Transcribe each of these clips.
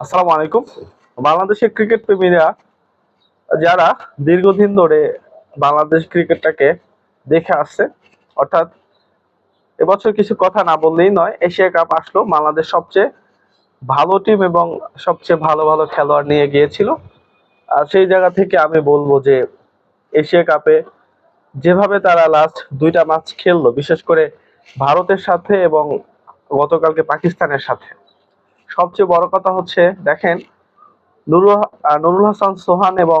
আসসালামু আলাইকুম। বাংলাদেশের ক্রিকেট প্রেমীরা যারা দীর্ঘদিন ধরে বাংলাদেশ ক্রিকেটটাকে দেখে আসছে, অর্থাৎ এবছর কিছু কথা না বললেই নয়, এশিয়া কাপ আসলো, বাংলাদেশ সবচেয়ে ভালো টিম এবং সবচেয়ে ভালো ভালো খেলোয়াড় নিয়ে গিয়েছিল। আর সেই জায়গা থেকে আমি বলব যে এশিয়া কাপে যেভাবে তারা লাস্ট দুইটা ম্যাচ খেললো, বিশেষ করে ভারতের সাথে এবং গতকালকে পাকিস্তানের সাথে। সবচেয়ে বড় কথা হচ্ছে, দেখেন, নুরুল নুরুল হাসান, সোহান এবং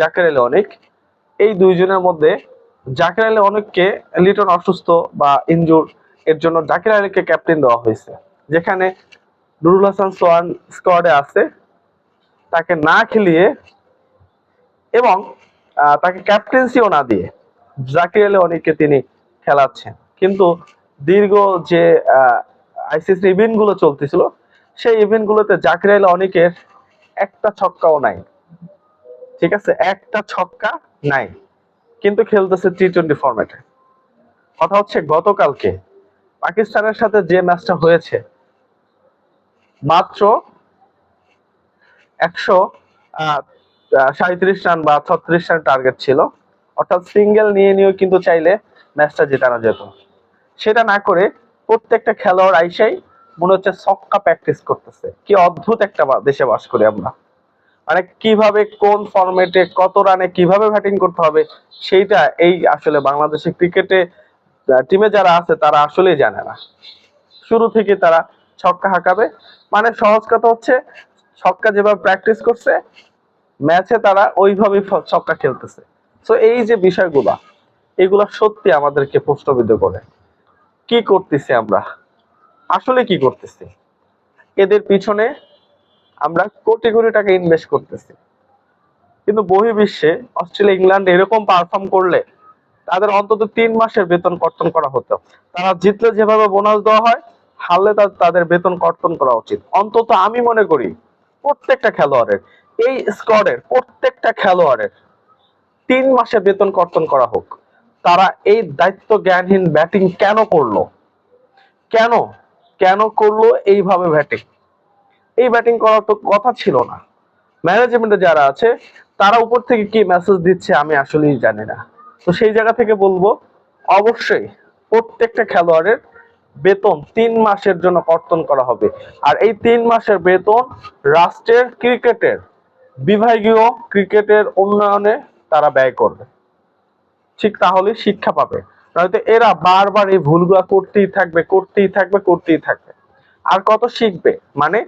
জাকের আলী অনেক। এই দুইজনের মধ্যে জাকের আলী অনেককে লিটন অসুস্থ বা ইনজুর এর জন্য জাকির আলীকে ক্যাপ্টেন দেওয়া হয়েছে। যেখানে নুরুল হাসান, সোহান স্কোয়াডে আছে, তাকে না খেলিয়ে এবং তাকে ক্যাপ্টেন্সিও না দিয়ে জাকির আলী অনেককে তিনি খেলাচ্ছেন। কিন্তু দীর্ঘ যে আইসিসি ইভেন্টগুলো চলতেছিল সেই ইভেন্ট গুলোতে জাকির আলী অনেকের একটা ছক্কাও নাই। ঠিক আছে? একটা ছক্কা নাই। কিন্তু খেলতেছে টি টোয়েন্টি ফরম্যাটে কথা হচ্ছে গতকালকে পাকিস্তানের সাথে যে ম্যাচটা হয়েছে, মাত্র একশো সাঁত্রিশ রান বা ছত্রিশ রান টার্গেট ছিল। অর্থাৎ সিঙ্গেল নিয়ে নিয়েও কিন্তু চাইলে ম্যাচটা জেতানো যেত। সেটা না করে প্রত্যেকটা খেলোয়াড় আইসাই মনে হচ্ছে সক্কা প্র্যাকটিস করতেছে। কি অদ্ভুত একটা দেশে বাস করি আমরা। মানে কীভাবে, কোন ফরম্যাটে কত রানে কীভাবে ব্যাটিং করতে হবে, সেইটা এই আসলে বাংলাদেশের ক্রিকেটে টিমে যারা আছে, তারা আসলেই জানে না। শুরু থেকে তারা ছক্কা হাঁকাবে। মানে সহজ কথা হচ্ছে, ছক্কা যেভাবে প্র্যাকটিস করছে ম্যাচে তারা ওইভাবেই ছক্কা খেলতেছে। তো এই যে বিষয়গুলা, এগুলা সত্যি আমাদেরকে প্রশ্নবিদ্ধ করে। কি করতেছি আমরা? আসলে কি করতেছি? এদের পিছনে আমরা কোটি কোটি টাকা ইনভেস্ট করতেছি। কিন্তু বহির্বিশ্বে অস্ট্রেলিয়া, ইংল্যান্ড এরকম পারফর্ম করলে তাদের অন্তত তিন মাসের বেতন কর্তন করা হতো। তারা জিতলে যেভাবে বোনাস দেওয়া হয়, হারলে তাদের বেতন কর্তন করা উচিত। অন্তত আমি মনে করি প্রত্যেকটা খেলোয়াড়ের, এই স্কোয়াডের প্রত্যেকটা খেলোয়াড়ের তিন মাসে বেতন কর্তন করা হোক। তারা এই দায়িত্ব জ্ঞানহীন ব্যাটিং কেন করল? কেন? কেন করল এইভাবে ব্যাটিং এই ব্যাটিং করার তো কথা ছিল না। ম্যানেজমেন্টে যারা আছে, তারা উপর থেকে কি মেসেজ দিচ্ছে আমি আসলেই জানি না। তো সেই জায়গা থেকে বলব, অবশ্যই প্রত্যেকটা খেলোয়াড়ের বেতন তিন মাসের জন্য কর্তন করা হবে। আর এই তিন মাসের বেতন রাষ্ট্রের ক্রিকেটের, বিভাগীয় ক্রিকেটের উন্নয়নে তারা ব্যয় করবে। ঠিক তাহলে শিক্ষা পাবে। নয়তো এরা বারবার এই ভুলগুলা করতেই থাকবে করতেই থাকবে করতেই থাকবে। আর কত শিখবে? মানে